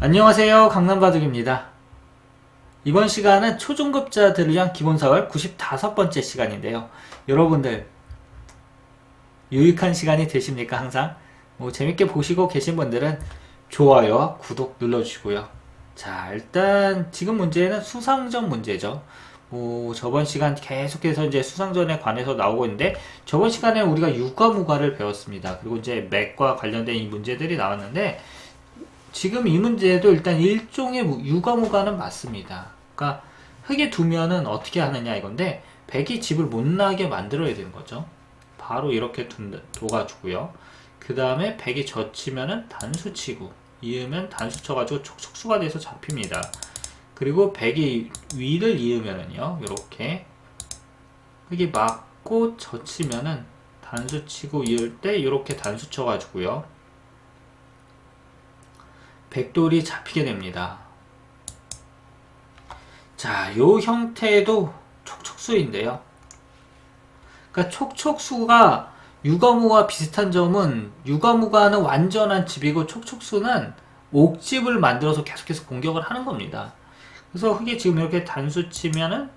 안녕하세요. 강남바둑입니다. 이번 시간은 초중급자들을 위한 기본사월 95번째 시간인데요. 여러분들, 유익한 시간이 되십니까? 항상? 뭐 재밌게 보시고 계신 분들은 좋아요와 구독 눌러주시고요. 자, 일단 지금 문제는 수상전 문제죠. 뭐 저번 시간 계속해서 이제 수상전에 관해서 나오고 있는데 저번 시간에 우리가 유가무가를 배웠습니다. 그리고 이제 맥과 관련된 이 문제들이 나왔는데 지금 이 문제도 일단 일종의 무- 유가무가는 맞습니다. 그러니까 흙에 두면은 어떻게 하느냐 이건데 백이 집을 못 나게 만들어야 되는 거죠. 바로 이렇게 둔, 둬가지고요. 그 다음에 백이 젖히면은 단수 치고 이으면 단수 쳐가지고 촉촉수가 돼서 잡힙니다. 그리고 백이 위를 이으면은요, 이렇게 흙이 맞고 젖히면은 단수 치고 이을 때 이렇게 단수 쳐가지고요. 백돌이 잡히게 됩니다. 자, 요 형태도 촉촉수인데요. 그러니까 촉촉수가 유가무와 비슷한 점은 유가무가는 완전한 집이고 촉촉수는 옥집을 만들어서 계속해서 공격을 하는 겁니다. 그래서 흙이 지금 이렇게 단수 치면은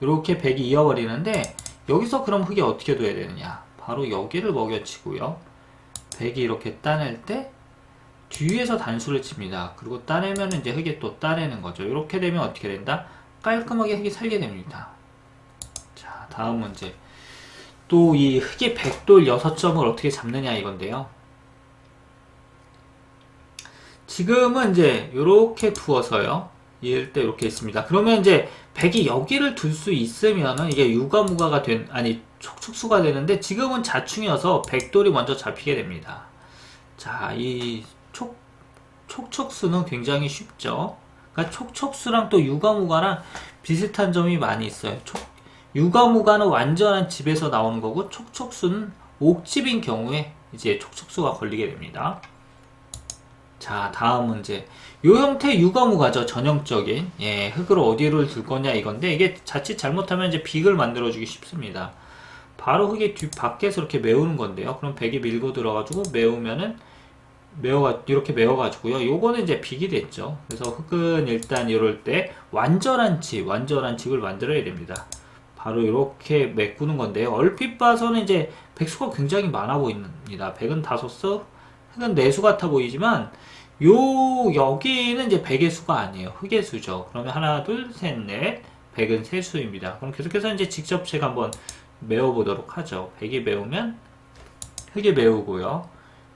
이렇게 백이 이어버리는데 여기서 그럼 흙이 어떻게 둬야 되느냐? 바로 여기를 먹여치고요. 백이 이렇게 따낼 때 뒤에서 단수를 칩니다. 그리고 따내면 이제 흙이 또 따내는 거죠. 이렇게 되면 어떻게 된다? 깔끔하게 흙이 살게 됩니다. 자, 다음 문제. 또 이 흙의 백돌 6점을 어떻게 잡느냐 이건데요. 지금은 이제 이렇게 두어서요. 이럴 때 이렇게 있습니다. 그러면 이제 백이 여기를 둘 수 있으면은 이게 유가무가가 된 아니 촉촉수가 되는데 지금은 자충이어서 백돌이 먼저 잡히게 됩니다. 자, 이 촉, 촉촉수는 굉장히 쉽죠. 그러니까 촉촉수랑 또 유가무가랑 비슷한 점이 많이 있어요. 촉, 유가무가는 완전한 집에서 나오는 거고 촉촉수는 옥집인 경우에 이제 촉촉수가 걸리게 됩니다. 자, 다음 문제. 요 형태 유가무가죠. 전형적인. 예, 흙을 어디를 둘 거냐 이건데 이게 자칫 잘못하면 이제 빅을 만들어 주기 쉽습니다. 바로 흙의 뒤 밖에서 이렇게 메우는 건데요. 그럼 백이 밀고 들어가지고 메우면은 메어가 이렇게 메어가지고요. 요거는 이제 빅이 됐죠. 그래서 흙은 일단 이럴 때 완전한 집, 완전한 집을 만들어야 됩니다. 바로 이렇게 메꾸는 건데요. 얼핏 봐서는 이제 백수가 굉장히 많아 보입니다. 백은 다섯 수, 흙은 네수 같아 보이지만 요 여기는 이제 백의 수가 아니에요. 흙의 수죠. 그러면 하나, 둘, 셋, 넷, 백은 세 수입니다. 그럼 계속해서 이제 직접 제가 한번 메워 보도록 하죠. 백이 메우면 흙이 메우고요.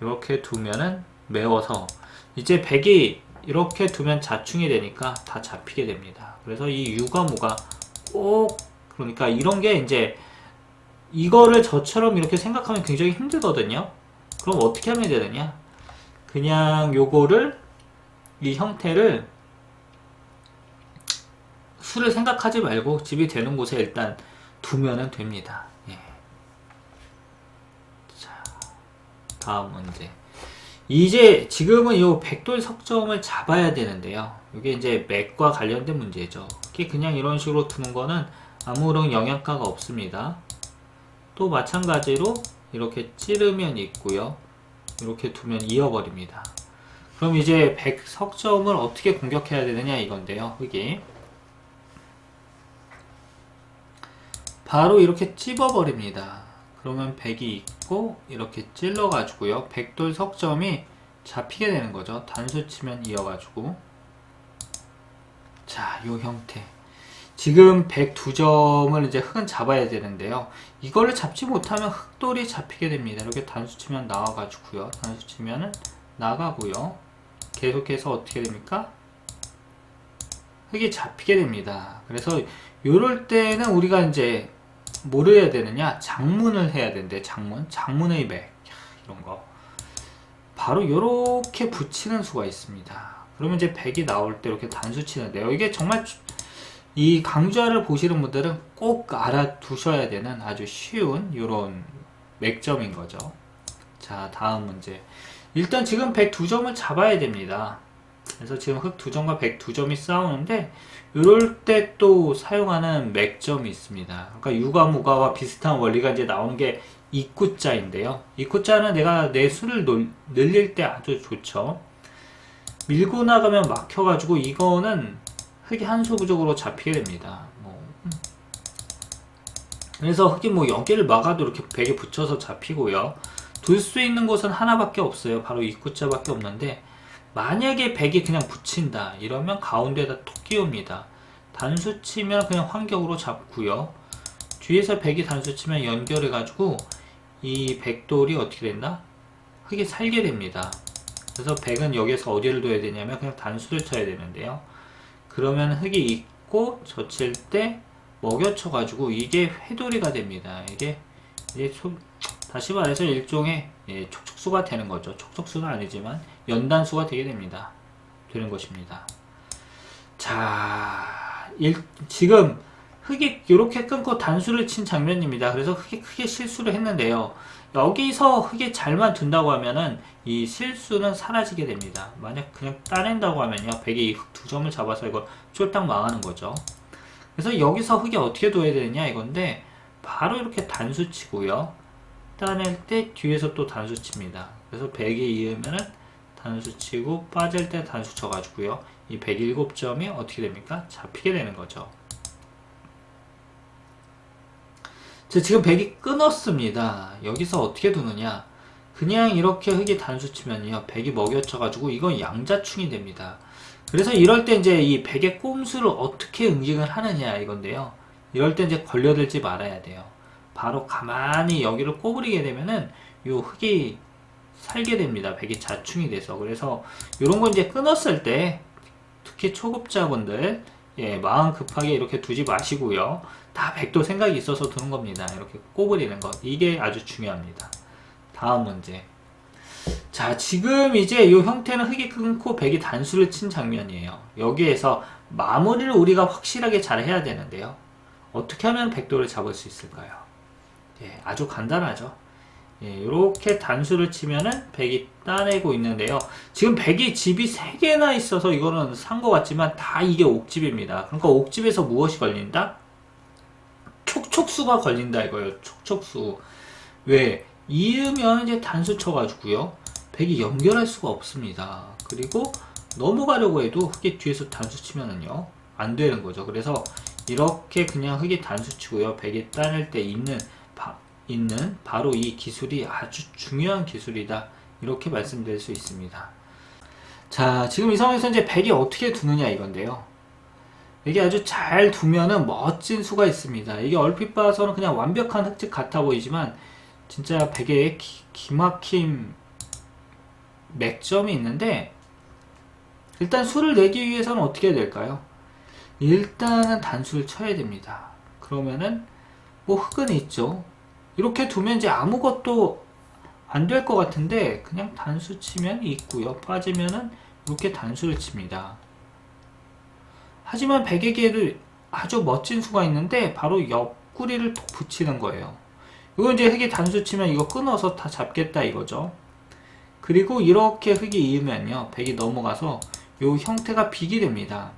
이렇게 두면은 메워서 이제 백이 이렇게 두면 자충이 되니까 다 잡히게 됩니다. 그래서 이 유가무가 꼭 그러니까 이런 게 이제 이거를 저처럼 이렇게 생각하면 굉장히 힘들거든요. 그럼 어떻게 하면 되느냐? 그냥 요거를 이 형태를 수를 생각하지 말고 집이 되는 곳에 일단 두면은 됩니다. 예. 자, 다음 문제. 이제 지금은 요 백돌 석점을 잡아야 되는데요. 이게 이제 맥과 관련된 문제죠. 이게 그냥 이런 식으로 두는 거는 아무런 영향가가 없습니다. 또 마찬가지로 이렇게 찌르면 있고요. 이렇게 두면 이어버립니다. 그럼 이제 백 석점을 어떻게 공격해야 되느냐 이건데요. 흙이 바로 이렇게 찝어버립니다. 그러면 백이 있고 이렇게 찔러 가지고요. 백돌 석점이 잡히게 되는 거죠. 단수 치면 이어 가지고 자, 요 형태. 지금 102점을 이제 흙은 잡아야 되는데요. 이거를 잡지 못하면 흙돌이 잡히게 됩니다. 이렇게 단수 치면 나와 가지고요. 단수 치면은 나가고요. 계속해서 어떻게 됩니까? 흙이 잡히게 됩니다. 그래서 요럴 때는 우리가 이제 뭐를 해야 되느냐? 장문을 해야 되는데 장문, 장문의 맥 이런 거 바로 요렇게 붙이는 수가 있습니다. 그러면 이제 백이 나올 때 이렇게 단수 치는데요. 이게 정말 주- 이 강좌를 보시는 분들은 꼭 알아두셔야 되는 아주 쉬운 요런 맥점인 거죠. 자, 다음 문제. 일단 지금 102점을 잡아야 됩니다. 그래서 지금 흑 2점과 102점이 싸우는데 이럴 때 또 사용하는 맥점이 있습니다. 그러니까 유가 무가와 비슷한 원리가 이제 나오는 게 이쿠자인데요. 이쿠자는 내가 내 수를 놀- 늘릴 때 아주 좋죠. 밀고 나가면 막혀가지고 이거는 흙이 한 수 부족으로 잡히게 됩니다. 뭐. 음. 그래서 흙이 뭐 여기를 막아도 이렇게 벽에 붙여서 잡히고요. 둘 수 있는 곳은 하나밖에 없어요. 바로 입구자밖에 없는데 만약에 백이 그냥 붙인다 이러면 가운데에다 톡 끼웁니다. 단수 치면 그냥 환경으로 잡고요. 뒤에서 백이 단수 치면 연결해 가지고 이 백돌이 어떻게 된다? 흙이 살게 됩니다. 그래서 백은 여기서 어디를 둬야 되냐면 그냥 단수를 쳐야 되는데요. 그러면 흙이 있고 젖힐 때 먹여쳐 가지고 이게 회돌이가 됩니다. 이게 이제 소- 다시 말해서 일종의 예, 촉촉수가 되는 거죠. 촉촉수는 아니지만 연단수가 되게 됩니다. 되는 것입니다. 자, 일- 지금 흙이 이렇게 끊고 단수를 친 장면입니다. 그래서 흙이 크게 실수를 했는데요. 여기서 흙이 잘만 둔다고 하면은 이 실수는 사라지게 됩니다. 만약 그냥 따낸다고 하면요. 백이 흙두 점을 잡아서 이거 쫄딱 망하는 거죠. 그래서 여기서 흙이 어떻게 둬야 되느냐 이건데 바로 이렇게 단수 치고요. 따낼 때 뒤에서 또 단수 칩니다. 그래서 100에 이으면은 단수 치고 빠질 때 단수 쳐가지고요. 이 107점이 어떻게 됩니까? 잡히게 되는 거죠. 자, 지금 100이 끊었습니다. 여기서 어떻게 두느냐? 그냥 이렇게 흙이 단수 치면요. 100이 먹여쳐가지고 이건 양자충이 됩니다. 그래서 이럴 때 이제 이 100의 꼼수를 어떻게 응징을 하느냐 이건데요. 이럴 때 이제 걸려들지 말아야 돼요. 바로 가만히 여기를 꼬부리게 되면은 요 흙이 살게 됩니다. 백이 자충이 돼서. 그래서 이런 거 이제 끊었을 때 특히 초급자분들 예, 마음 급하게 이렇게 두지 마시고요. 다 백도 생각이 있어서 두는 겁니다. 이렇게 꼬부리는 것. 이게 아주 중요합니다. 다음 문제. 자, 지금 이제 이 형태는 흙이 끊고 백이 단수를 친 장면이에요. 여기에서 마무리를 우리가 확실하게 잘 해야 되는데요. 어떻게 하면 백도를 잡을 수 있을까요? 예, 아주 간단하죠. 예, 이렇게 단수를 치면은 백이 따내고 있는데요. 지금 백이 집이 3개나 있어서 이거는 산 것 같지만 다 이게 옥집입니다. 그러니까 옥집에서 무엇이 걸린다? 촉촉수가 걸린다 이거예요. 촉촉수. 왜? 이으면 이제 단수 쳐가지고요. 백이 연결할 수가 없습니다. 그리고 넘어가려고 해도 흙이 뒤에서 단수 치면은요. 안 되는 거죠. 그래서 이렇게 그냥 흙이 단수 치고요. 백이 따낼 때 있는 바, 있는 바로 이 기술이 아주 중요한 기술이다. 이렇게 말씀드릴 수 있습니다. 자, 지금 이 상황에서 이제 백이 어떻게 두느냐 이건데요. 이게 아주 잘 두면은 멋진 수가 있습니다. 이게 얼핏 봐서는 그냥 완벽한 흙집 같아 보이지만 진짜 기, 기막힘 맥점이 있는데 일단 수를 내기 위해서는 어떻게 해야 될까요? 일단은 단수를 쳐야 됩니다. 그러면은 뭐 흙은 있죠. 이렇게 두면 이제 아무것도 안 될 것 같은데 그냥 단수 치면 있고요. 빠지면은 이렇게 단수를 칩니다. 하지만 백에게도 아주 멋진 수가 있는데 바로 옆구리를 톡 붙이는 거예요. 이거 이제 흙이 단수 치면 이거 끊어서 다 잡겠다 이거죠. 그리고 이렇게 흙이 이으면요. 백이 넘어가서 요 형태가 비기 됩니다.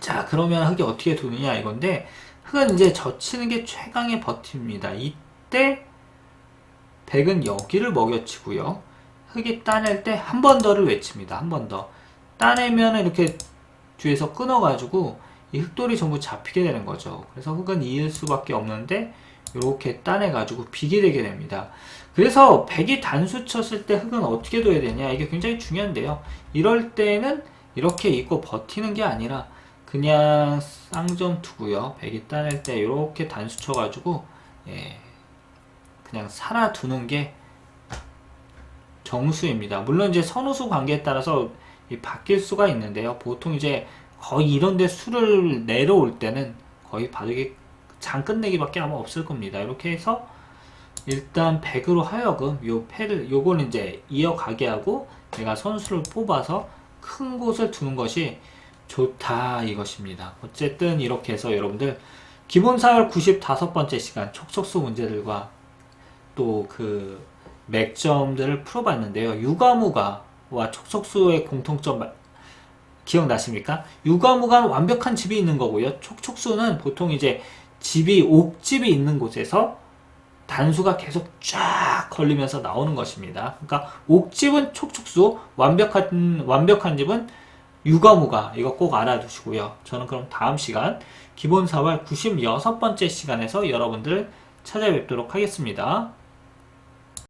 자, 그러면 흙이 어떻게 두느냐 이건데 흙은 이제 젖히는 게 최강의 버팁니다. 이때 백은 여기를 먹여치고요. 흙이 따낼 때 한 번 더를 외칩니다. 한 번 더. 따내면 이렇게 뒤에서 끊어가지고 이 흙돌이 전부 잡히게 되는 거죠. 그래서 흙은 이을 수밖에 없는데 이렇게 따내가지고 비게 되게 됩니다. 그래서 백이 단수 쳤을 때 흙은 어떻게 둬야 되냐 이게 굉장히 중요한데요. 이럴 때는 이렇게 있고 버티는 게 아니라 그냥 쌍점 두고요. 백이 따낼 때 이렇게 단수 쳐가지고 예, 그냥 살아 두는 게 정수입니다. 물론 이제 선우수 관계에 따라서 이 바뀔 수가 있는데요. 보통 이제 거의 이런데 수를 내려올 때는 거의 바둑이 장 끝내기밖에 아마 없을 겁니다. 이렇게 해서 일단 100으로 하여금 요 패를 요걸 이제 이어가게 하고 내가 선수를 뽑아서 큰 곳을 두는 것이 좋다 이것입니다. 어쨌든 이렇게 해서 여러분들 기본사열 95번째 시간 촉촉수 문제들과 또 그 맥점들을 풀어봤는데요. 유가무가와 촉촉수의 공통점 마- 기억나십니까? 유가무가는 완벽한 집이 있는 거고요. 촉촉수는 보통 이제 집이 옥집이 있는 곳에서 단수가 계속 쫙 걸리면서 나오는 것입니다. 그러니까 옥집은 촉촉수, 완벽한 완벽한 집은 유가무가 이거 꼭 알아두시고요. 저는 그럼 다음 시간 기본 4월 96번째 시간에서 여러분들 찾아뵙도록 하겠습니다.